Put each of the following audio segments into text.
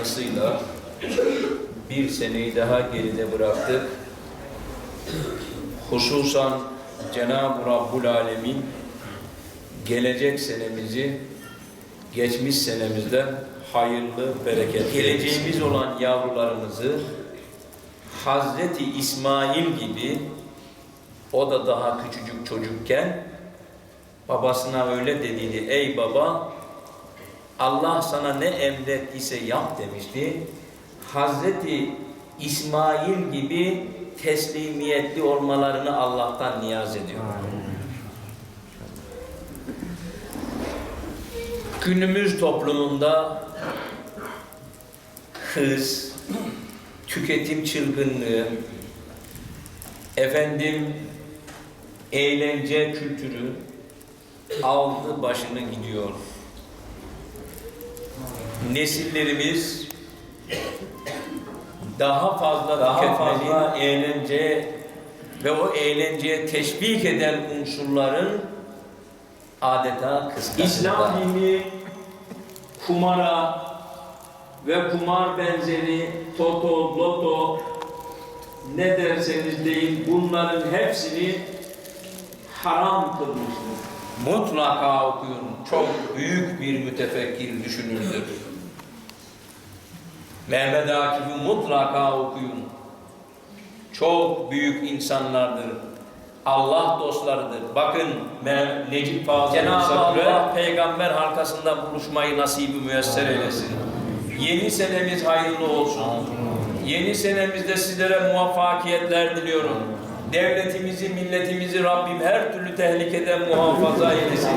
tatlısıyla bir seneyi daha geride bıraktık. Hususan Cenab-ı Rabbul Alemin gelecek senemizi geçmiş senemizden hayırlı, bereketli, geleceğimiz olan yavrularımızı Hazreti İsmail gibi o da daha küçücük çocukken babasına öyle dediydi. Ey baba Allah sana ne emrettiyse yap demişti. Hazreti İsmail gibi teslimiyetli olmalarını Allah'tan niyaz ediyor. Günümüz toplumunda hız, tüketim çılgınlığı, efendim eğlence kültürü aldı başını gidiyor nesillerimiz daha fazla daha fazla eğlence ve o eğlenceye teşvik eden unsurların adeta kıskacında. İslam dini kumara ve kumar benzeri toto, loto ne derseniz deyin bunların hepsini haram kılmıştır. Mutlaka okuyun. Çok büyük bir mütefekkir düşünürdür. Mehmet Akif'i mutlaka okuyun. Çok büyük insanlardır. Allah dostlarıdır. Bakın Necip Fazıl Cenab-ı Allah peygamber halkasında buluşmayı nasibi müyesser eylesin. Yeni senemiz hayırlı olsun. Yeni senemizde sizlere muvaffakiyetler diliyorum. Devletimizi, milletimizi Rabbim her türlü tehlikeden muhafaza eylesin.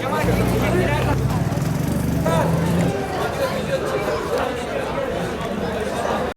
Kemal.